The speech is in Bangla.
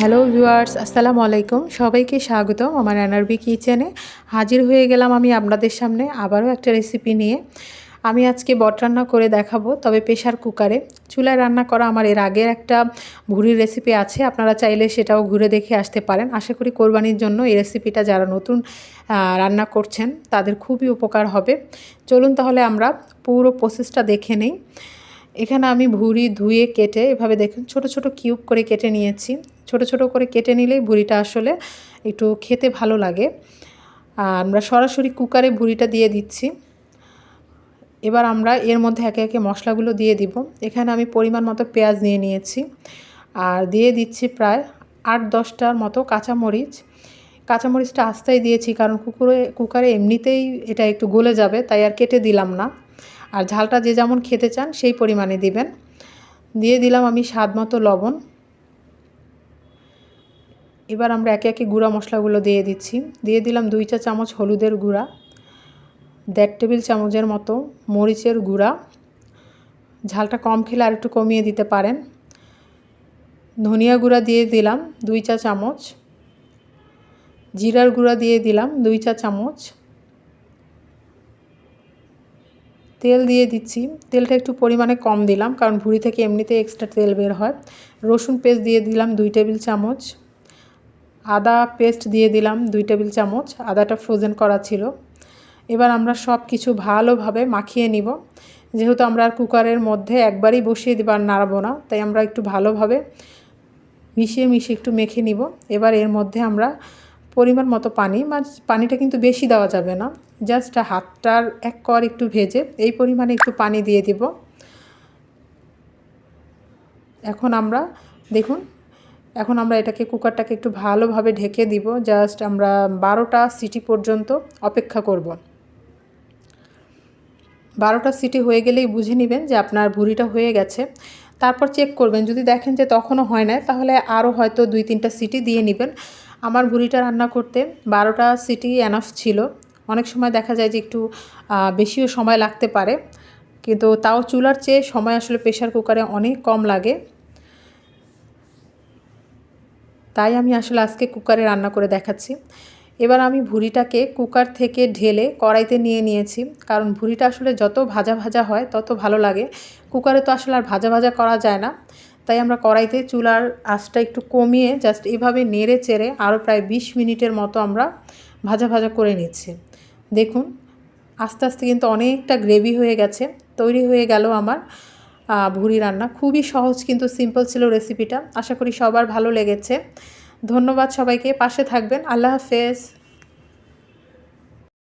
হ্যালো ভিউয়ার্স, আসসালামু আলাইকুম। সবাইকে স্বাগতম আমার এনআরবি কিচেনে। হাজির হয়ে গেলাম আমি আপনাদের সামনে আবারও একটা রেসিপি নিয়ে। আমি আজকে বট রান্না করে দেখাবো, তবে প্রেশার কুকারে। চুলায় রান্না করা আমার এর আগের একটা ভুড়ির রেসিপি আছে, আপনারা চাইলে সেটাও ঘুরে দেখে আসতে পারেন। আশা করি কোরবানির জন্য এই রেসিপিটা যারা নতুন রান্না করছেন, তাদের খুবই উপকার হবে। চলুন তাহলে আমরা পুরো প্রসেসটা দেখে নেই। এখানে আমি ভুড়ি ধুয়ে কেটে, এভাবে দেখুন, ছোট ছোট কিউব করে কেটে নিয়েছি। ছোট ছোট করে কেটে নিলেই ভুড়িটা আসলে একটু খেতে ভালো লাগে। আমরা সরাসরি কুকারে ভুড়িটা দিয়ে দিচ্ছি। এবার আমরা এর মধ্যে একে একে মশলাগুলো দিয়ে দিব। এখানে আমি পরিমাণ মতো পেঁয়াজ নিয়ে নিয়েছি। আর দিয়ে দিচ্ছি প্রায় আট, দশটার মতো কাঁচামরিচ। কাঁচামরিচটা আস্তাই দিয়েছি কারণ কুকুরে, কুকারে এমনিতেই এটা একটু গলে যাবে, তাই আর কেটে দিলাম না। আর ঝালটা যে যেমন খেতে চান সেই পরিমাণে দিবেন। দিয়ে দিলাম আমি স্বাদ মতো লবণ। এবার আমরা একে একে গুঁড়া মশলাগুলো দিয়ে দিচ্ছি। দিয়ে দিলাম দুই চা চামচ হলুদের গুঁড়া, দেড় টেবিল চামচের মতো মরিচের গুঁড়া। ঝালটা কম খেলে আর একটু কমিয়ে দিতে পারেন। ধনিয়া গুঁড়া দিয়ে দিলাম দুই চা চামচ। জিরার গুঁড়া দিয়ে দিলাম দুই চা চামচ। তেল দিয়ে দিচ্ছি। তেলটা একটু পরিমাণে কম দিলাম, কারণ ভুড়ি থেকে এমনিতে এক্সট্রা তেল বের হয়। রসুন পেস্ট দিয়ে দিলাম দুই টেবিল চামচ। আদা পেস্ট দিয়ে দিলাম দুই টেবিল চামচ, আদাটা ফ্রোজেন করা ছিল। এবার আমরা সব কিছু ভালোভাবে মাখিয়ে নিব। যেহেতু আমরা আর কুকারের মধ্যে একবারই বসিয়ে দেবো আর নাড়াবো না, তাই আমরা একটু ভালোভাবে মিশিয়ে মিশিয়ে একটু মেখে নিব। এবার এর মধ্যে আমরা পরিমাণ মতো পানি পানিটা কিন্তু বেশি দেওয়া যাবে না জাস্ট হাতটার এক কর একটু ভেজে এই পরিমাণে একটু পানি দিয়ে দিব। এখন আমরা দেখুন এখন আমরা এটাকে কুকারটাকে একটু ভালোভাবে ঢেকে দিব। জাস্ট আমরা বারোটা সিটি পর্যন্ত অপেক্ষা করব। বারোটা সিটি হয়ে গেলেই বুঝে নেবেন যে আপনার ভুড়িটা হয়ে গেছে। তারপর চেক করবেন। যদি দেখেন যে তখনও হয় না তাহলে আরও হয়তো দুই তিনটা সিটি দিয়ে নেবেন। আমার ভুড়িটা রান্না করতে বারোটা সিটি এনাফ ছিল। অনেক সময় দেখা যায় যে একটু বেশিও সময় লাগতে পারে। কিন্তু তাও চুলার চেয়ে সময় আসলে প্রেশার কুকারে অনেক কম লাগে। তাই আমি আসলে আজকে কুকারে রান্না করে দেখাচ্ছি। এবার আমি ভুড়িটাকে কুকার থেকে ঢেলে কড়াইতে নিয়ে নিয়েছি। কারণ ভুড়িটা আসলে যত ভাজা ভাজা হয়, তত ভালো লাগে। কুকারে তো আসলে আর ভাজা ভাজা করা যায় না। তাই আমরা কড়াইতে চুলার আঁচটা একটু কমিয়ে জাস্ট এভাবে নেড়ে চেড়ে আরও প্রায় বিশ মিনিটের মতো আমরা ভাজা ভাজা করে নিচ্ছি। দেখুন, আস্তে আস্তে কিন্তু অনেকটা গ্রেভি হয়ে গেছে, তৈরি হয়ে গেল আমার। ভুড়ি রান্না। খুবই সহজ কিন্তু সিম্পল ছিল রেসিপিটা আশা করি সবার ভালো লেগেছে। ধন্যবাদ সবাইকে। পাশে থাকবেন। আল্লাহ হাফেজ।